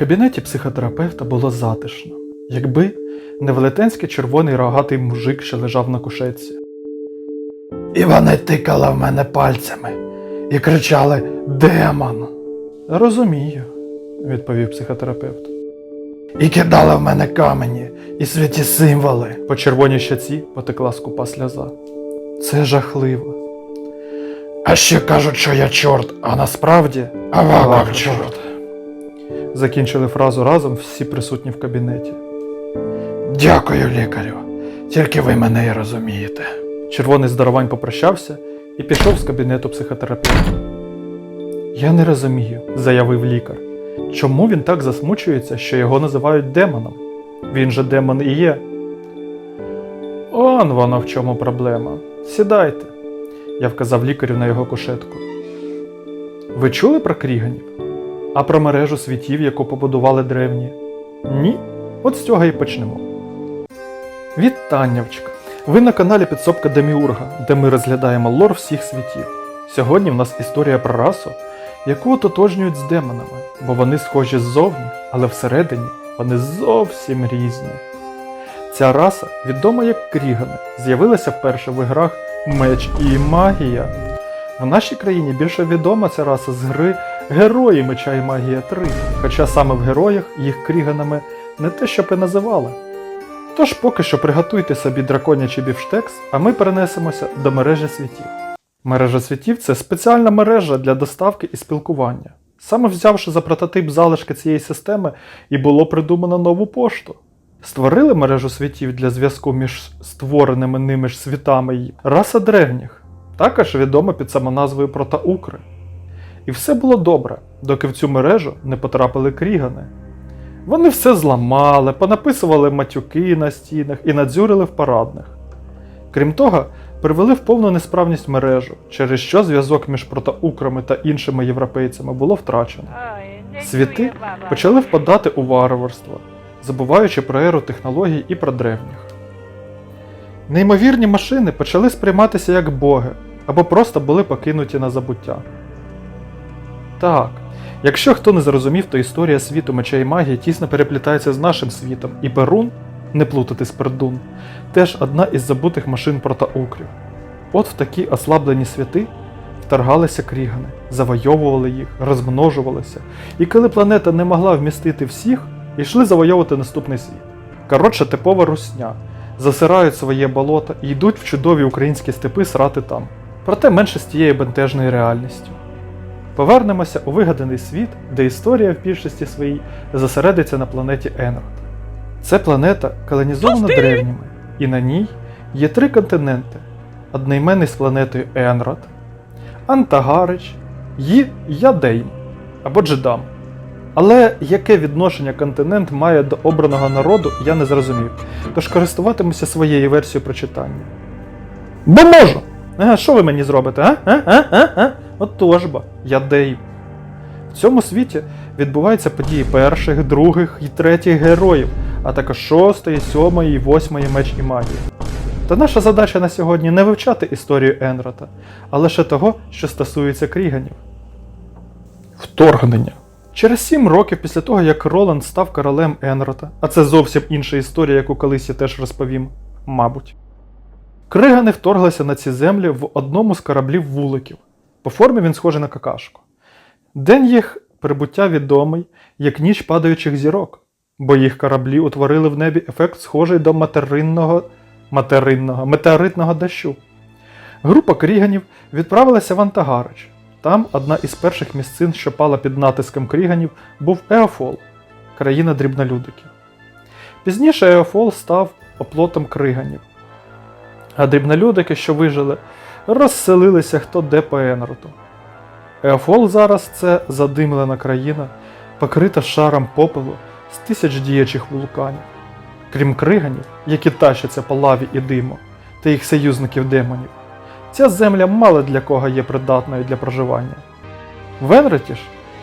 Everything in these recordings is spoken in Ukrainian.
кабінеті психотерапевта було затишно, якби не велетенський червоний рогатий мужик, що лежав на кушетці. І вони тикали в мене пальцями і кричали Демон. Розумію, відповів психотерапевт. І кидали в мене камені і святі символи. По червоній щаці потекла скупа сльоза. Це жахливо. А ще кажуть, що я чорт, а насправді авалак чорт. Закінчили фразу разом всі присутні в кабінеті. Дякую, лікарю. Тільки ви мене і розумієте. Червоний здарувань попрощався і пішов з кабінету психотерапевта. Я не розумію, заявив лікар. Чому він так засмучується, що його називають демоном? Він же демон і є. Он воно в чому проблема. Сідайте, я вказав лікарю на його кушетку. Ви чули про кріганів? А про мережу світів, яку побудували древні? Ні? От з цього і почнемо. Вітаннячка! Ви на каналі Підсобка Деміурга, де ми розглядаємо лор всіх світів. Сьогодні в нас історія про расу, яку ототожнюють з демонами, бо вони схожі ззовні, але всередині вони зовсім різні. Ця раса, відома як Крігани, з'явилася вперше в іграх Меч і Магія. В нашій країні більше відома ця раса з гри Герої Меча і Магія 3, хоча саме в героях їх кріганами не те, щоб і називали. Тож поки що приготуйте собі драконячий бівштекс, а ми перенесемося до мережі світів. Мережа світів це спеціальна мережа для доставки і спілкування. Саме взявши за прототип залишки цієї системи, і було придумано нову пошту. Створили мережу світів для зв'язку між створеними ними ж світами й раса древніх, також відома під самоназвою Протаукри. І все було добре, доки в цю мережу не потрапили крігани. Вони все зламали, понаписували матюки на стінах і надзюрили в парадних. Крім того, привели в повну несправність мережу, через що зв'язок між протаукрами та іншими європейцями було втрачено. Світи почали впадати у варварство, забуваючи про еру технологій і про древніх. Неймовірні машини почали сприйматися як боги або просто були покинуті на забуття. Так, якщо хто не зрозумів, то історія світу меча і магії тісно переплітається з нашим світом, і Перун, не плутати з Пердун, теж одна із забутих машин протаукрів. От в такі ослаблені святи вторгалися крігани, завойовували їх, розмножувалися, і коли планета не могла вмістити всіх, йшли завойовувати наступний світ. Коротше, типова русня, засирають своє болото і йдуть в чудові українські степи срати там. Проте менше з тією бентежною реальністю. Повернемося у вигаданий світ, де історія в більшості своїй зосередиться на планеті Енрод. Це планета колонізована древніми, і на ній є три континенти: одноіменний з планетою Енрод, Антагарич і Ядейм або Джедам. Але яке відношення континент має до обраного народу, я не зрозумів, тож користуватимуся своєю версією прочитання. Бо можу! Ага, що ви мені зробите, а? А? А? А? А? Отож бо, я. В цьому світі відбуваються події перших, других і третіх героїв, а також шостої, сьомої і восьмої меч і магії. Та наша задача на сьогодні не вивчати історію Енрота, а лише того, що стосується кріганів. Вторгнення. Через сім років після того, як Роланд став королем Енрота, а це зовсім інша історія, яку колись я теж розповім, мабуть. Кригани вторглися на ці землі в одному з кораблів вуликів. По формі він схожий на какашку. День їх прибуття відомий як ніч падаючих зірок, бо їх кораблі утворили в небі ефект схожий до материнного, материнного, метеоритного дощу. Група кріганів відправилася в Антагарич. Там одна із перших місцин, що пала під натиском кріганів, був Еофол, країна дрібнолюдиків. Пізніше Еофол став оплотом криганів. А дрібнолюдики, що вижили, розселилися хто де по Енроту. Еофол зараз це задимлена країна, покрита шаром попелу з тисяч діячих вулканів. Крім криганів, які тащаться по лаві і диму, та їх союзників демонів, ця земля мало для кого є придатною для проживання. В Енроті ж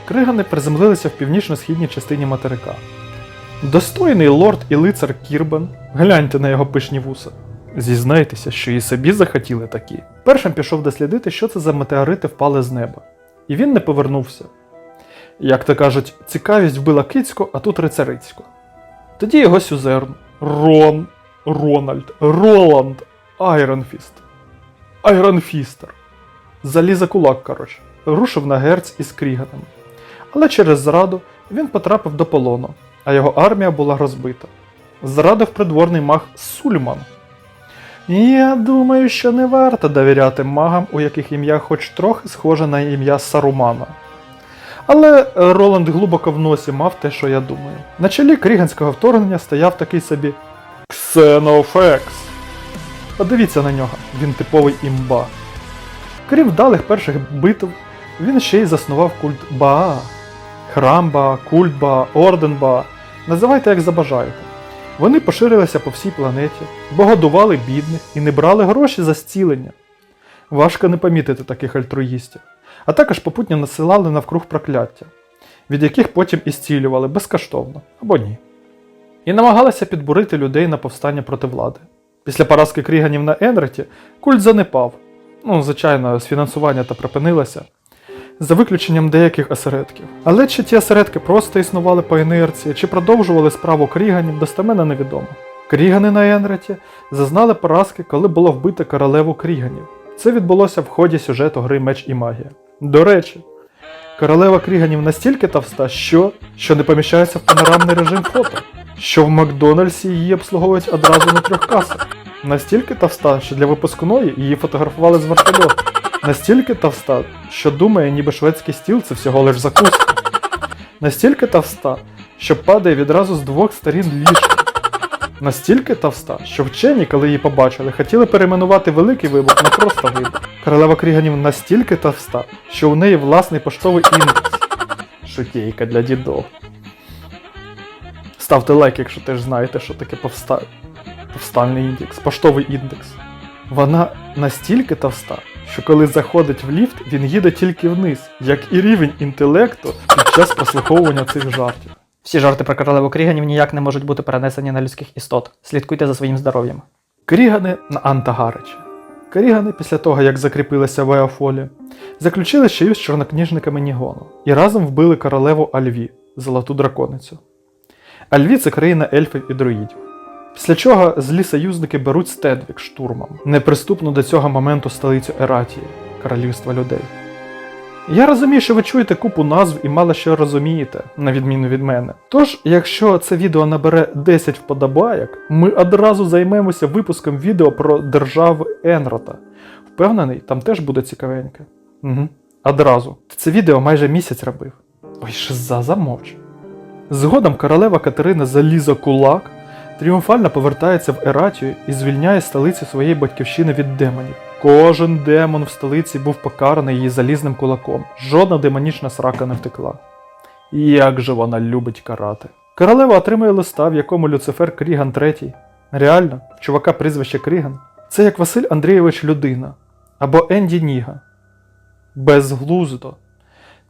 кригани приземлилися в північно-східній частині материка. Достойний лорд і лицар Кірбан, гляньте на його пишні вуса. Зізнайтеся, що і собі захотіли такі. Першим пішов дослідити, що це за метеорити впали з неба. І він не повернувся. Як то кажуть, цікавість вбила кицьку, а тут рицарицьку. Тоді його сюзерн Рон, Рональд, Роланд, Айронфіст. Айронфістер. Заліза кулак, коротше, рушив на герць із Кріганом. Але через зраду він потрапив до полону, а його армія була розбита. Зрадив придворний маг Сульман. Я думаю, що не варто довіряти магам, у яких ім'я хоч трохи схоже на ім'я Сарумана. Але Роланд глибоко в носі мав те, що я думаю. На чолі кріганського вторгнення стояв такий собі Ксенофекс. Подивіться на нього, він типовий імба. Крім вдалих перших битв, він ще й заснував культ Баа. Храм Баа, культ Баа, орден Баа. Називайте як забажаєте. Вони поширилися по всій планеті, богодували бідних і не брали гроші за зцілення. Важко не помітити таких альтруїстів, а також попутньо насилали навкруг прокляття, від яких потім і зцілювали безкоштовно або ні. І намагалися підбурити людей на повстання проти влади. Після поразки кріганів на Енреті культ занепав. Ну, звичайно, з фінансування та припинилося, за виключенням деяких осередків. Але чи ті осередки просто існували по інерції, чи продовжували справу кріганів, достеменно невідомо. Крігани на Енреті зазнали поразки, коли було вбито королеву кріганів. Це відбулося в ході сюжету гри Меч і Магія. До речі, королева кріганів настільки товста, що, що не поміщається в панорамний режим фото, що в Макдональдсі її обслуговують одразу на трьох касах. Настільки товста, що для випускної її фотографували з вертольоту. Настільки товста, що думає, ніби шведський стіл це всього лиш закуска. Настільки товста, що падає відразу з двох сторін ліжка. Настільки товста, що вчені, коли її побачили, хотіли перейменувати великий вибух на просто вибух. Королева Кріганів настільки товста, що у неї власний поштовий індекс. Шутейка для дідов. Ставте лайк, якщо теж знаєте, що таке повста... повстальний індекс, поштовий індекс. Вона настільки товста, що коли заходить в ліфт, він їде тільки вниз, як і рівень інтелекту під час прослуховування цих жартів. Всі жарти про королеву Кріганів ніяк не можуть бути перенесені на людських істот. Слідкуйте за своїм здоров'ям. Крігани на Антагаричі. Крігани, після того, як закріпилися в Еофолі, заключили союз з чорнокніжниками Нігону і разом вбили королеву Альві, золоту драконицю. Альві це країна ельфів і друїдів. Після чого злі союзники беруть Стедвік штурмом, неприступну до цього моменту столицю Ератії, королівства людей. Я розумію, що ви чуєте купу назв і мало що розумієте, на відміну від мене. Тож, якщо це відео набере 10 вподобайок, ми одразу займемося випуском відео про держави Енрота. Впевнений, там теж буде цікавеньке. Угу. Одразу. Це відео майже місяць робив. Ой, шиза, замовч. Згодом королева Катерина заліза кулак тріумфально повертається в Ератію і звільняє столицю своєї батьківщини від демонів. Кожен демон в столиці був покараний її залізним кулаком. Жодна демонічна срака не втекла. Як же вона любить карати. Королева отримує листа, в якому Люцифер Кріган III. Реально, чувака прізвище Кріган. Це як Василь Андрійович Людина або Енді Ніга. Безглуздо.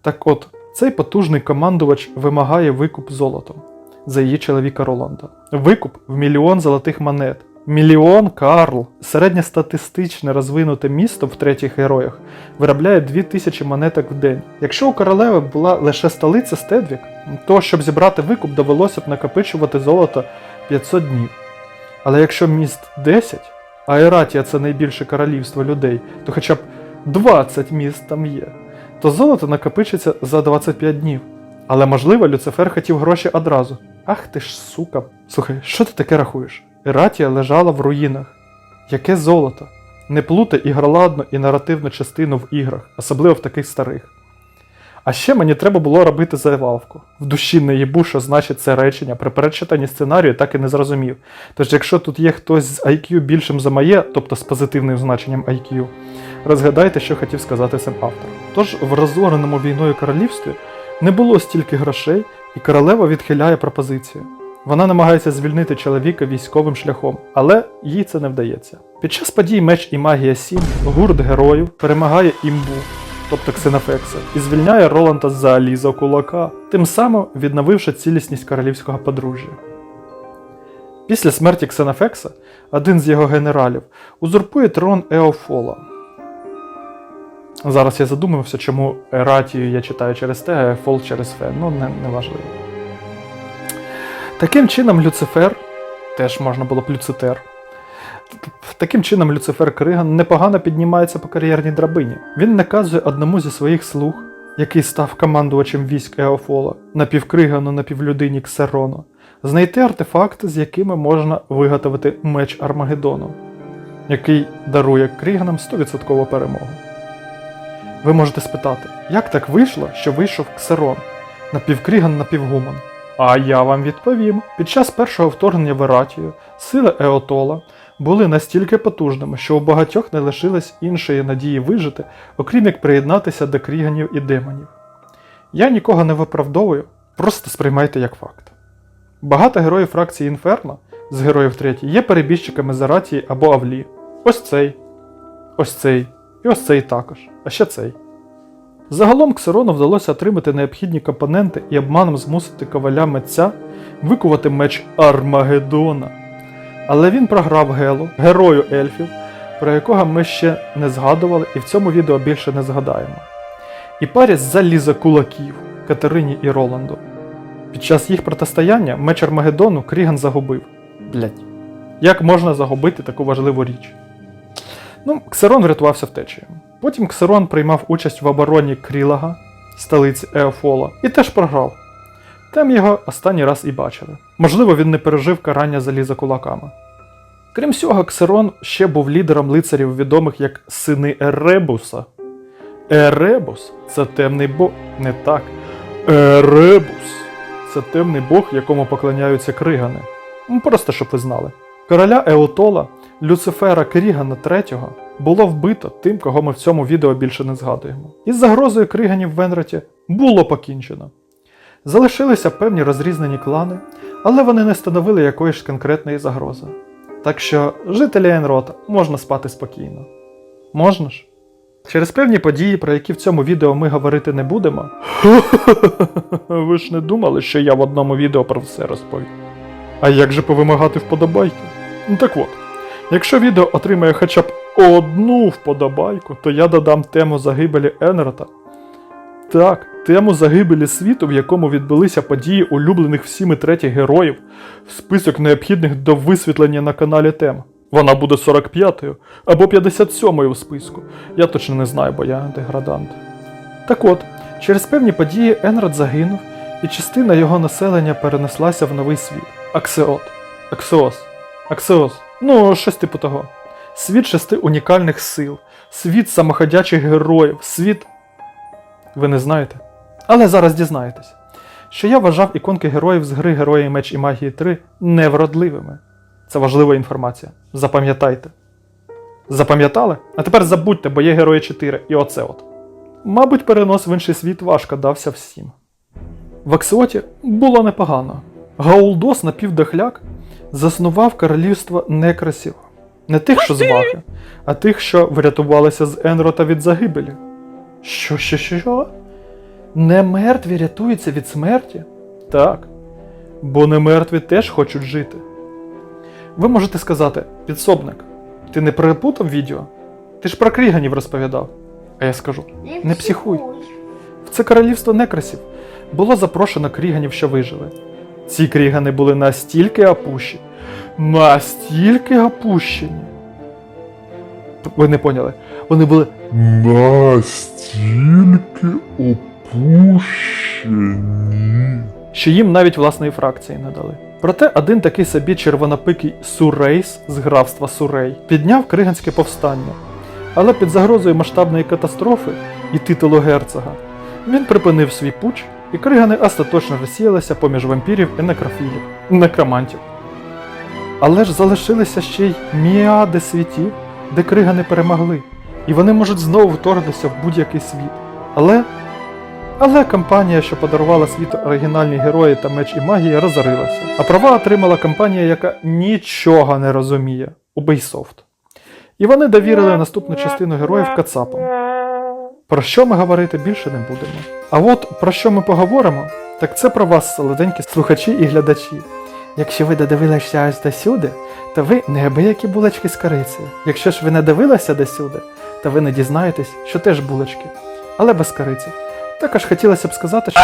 Так от, цей потужний командувач вимагає викуп золотом за її чоловіка Роланда. Викуп в мільйон золотих монет. Мільйон Карл, середньостатистичне розвинуте місто в третіх героях, виробляє 2000 монеток в день. Якщо у королеви була лише столиця Стедвік, то щоб зібрати викуп, довелося б накопичувати золото 500 днів. Але якщо міст 10, а Ератія це найбільше королівство людей, то хоча б 20 міст там є, то золото накопичиться за 25 днів. Але можливо, Люцифер хотів гроші одразу. Ах ти ж сука. Слухай, що ти таке рахуєш? Ератія лежала в руїнах. Яке золото? Не плутай ігроладну і наративну частину в іграх, особливо в таких старих. А ще мені треба було робити завалку. В душі не їбу, що значить це речення. При перечитанні сценарію так і не зрозумів. Тож, якщо тут є хтось з IQ більшим за моє, тобто з позитивним значенням IQ, розгадайте, що хотів сказати сам автор. Тож в розореному війною королівстві не було стільки грошей, і королева відхиляє пропозицію. Вона намагається звільнити чоловіка військовим шляхом, але їй це не вдається. Під час подій Меч і Магія 7 гурт героїв перемагає імбу, тобто Ксенофекса, і звільняє Роланда з Аліза кулака, тим самим відновивши цілісність королівського подружжя. Після смерті Ксенофекса один з його генералів узурпує трон Еофола. Зараз я задумався, чому ратію я читаю через Т, а фол через Ф. Ну, не, не важливо. Таким чином, Люцифер, теж можна було б Люцитер. Таким чином, Люцифер Криган непогано піднімається по кар'єрній драбині. Він наказує одному зі своїх слуг, який став командувачем військ Еофола, напівкригану, напівлюдині Ксерону, знайти артефакти, з якими можна виготовити меч Армагеддону, який дарує Криганам 100% перемогу. Ви можете спитати, як так вийшло, що вийшов Ксерон, напівкриган напівгуман? А я вам відповім: під час першого вторгнення в Ератію сили Еотола були настільки потужними, що у багатьох не лишилось іншої надії вижити, окрім як приєднатися до кріганів і демонів. Я нікого не виправдовую, просто сприймайте як факт. Багато героїв фракції Інферно з героїв третій є перебіжчиками з або Авлі. Ось цей, ось цей, і ось цей також, а ще цей. Загалом Ксерону вдалося отримати необхідні компоненти і обманом змусити коваля митця викувати меч Армагеддона. Але він програв Гелу, герою ельфів, про якого ми ще не згадували і в цьому відео більше не згадаємо. І парі заліза кулаків Катерині і Роланду. Під час їх протистояння меч Армагеддону Кріган загубив. Блять. Як можна загубити таку важливу річ? Ну, Ксерон врятувався втечею. Потім Ксерон приймав участь в обороні Крілага, столиці Еофола, і теж програв. Там його останній раз і бачили. Можливо, він не пережив карання заліза кулаками. Крім цього, Ксерон ще був лідером лицарів, відомих як сини Еребуса. Еребус це темний бог. Не так. Еребус це темний бог, якому поклоняються кригани. Ну, Просто щоб ви знали. Короля Еотола, Люцифера Крігана III було вбито тим, кого ми в цьому відео більше не згадуємо. Із загрозою криганів в Венраті було покінчено. Залишилися певні розрізнені клани, але вони не становили якоїсь конкретної загрози. Так що жителі Енрота можна спати спокійно. Можна ж? Через певні події, про які в цьому відео ми говорити не будемо. Ви ж не думали, що я в одному відео про все розповім. А як же повимагати вподобайки? Ну так от, якщо відео отримає хоча б одну вподобайку, то я додам тему загибелі Енрота. Так, тему загибелі світу, в якому відбулися події улюблених всіми третіх героїв, в список необхідних до висвітлення на каналі тем. Вона буде 45-ю або 57-ю в списку. Я точно не знаю, бо я деградант. Так от, через певні події Енрод загинув, і частина його населення перенеслася в новий світ. Аксеот. Аксеос. Аксеос. Ну, щось типу того. Світ шести унікальних сил, світ самоходячих героїв, світ. Ви не знаєте? Але зараз дізнаєтесь, що я вважав іконки героїв з гри Герої Меч і Магії 3 невродливими. Це важлива інформація. Запам'ятайте. Запам'ятали? А тепер забудьте, бо є герої 4 і оце от. Мабуть, перенос в інший світ важко дався всім. В Аксіоті було непогано. Гаулдос напівдохляк заснував королівство некрасів. Не тих, що з Вахи, а тих, що врятувалися з Енрота від загибелі. Що, що, що? що? Не мертві рятуються від смерті? Так. Бо не мертві теж хочуть жити. Ви можете сказати, підсобник, ти не перепутав відео? Ти ж про кріганів розповідав. А я скажу: Не психуй. в це королівство некрасів було запрошено кріганів, що вижили. Ці крігани були настільки опущені, настільки опущені. Ви не поняли. Вони були Настільки опущені. що їм навіть власної фракції не дали. Проте один такий собі червонопикий Сурейс з графства Сурей підняв криганське повстання. Але під загрозою масштабної катастрофи і титулу герцога він припинив свій пуч, і кригани остаточно розсіялися поміж вампірів і некрофілів, некромантів. Але ж залишилися ще й міади світів, де кригани перемогли, і вони можуть знову вторгнутися в будь-який світ. Але але компанія, що подарувала світу оригінальні герої та меч і магія, розорилася. А права отримала компанія, яка нічого не розуміє Ubisoft. І вони довірили наступну частину героїв Кацапам. Про що ми говорити більше не будемо. А от про що ми поговоримо, так це про вас, солоденькі слухачі і глядачі. Якщо ви додивилися аж до сюди, то ви неабиякі булочки з корицею. Якщо ж ви не дивилися до сюди, то ви не дізнаєтесь, що теж булочки, але без кориці. Також хотілося б сказати, що.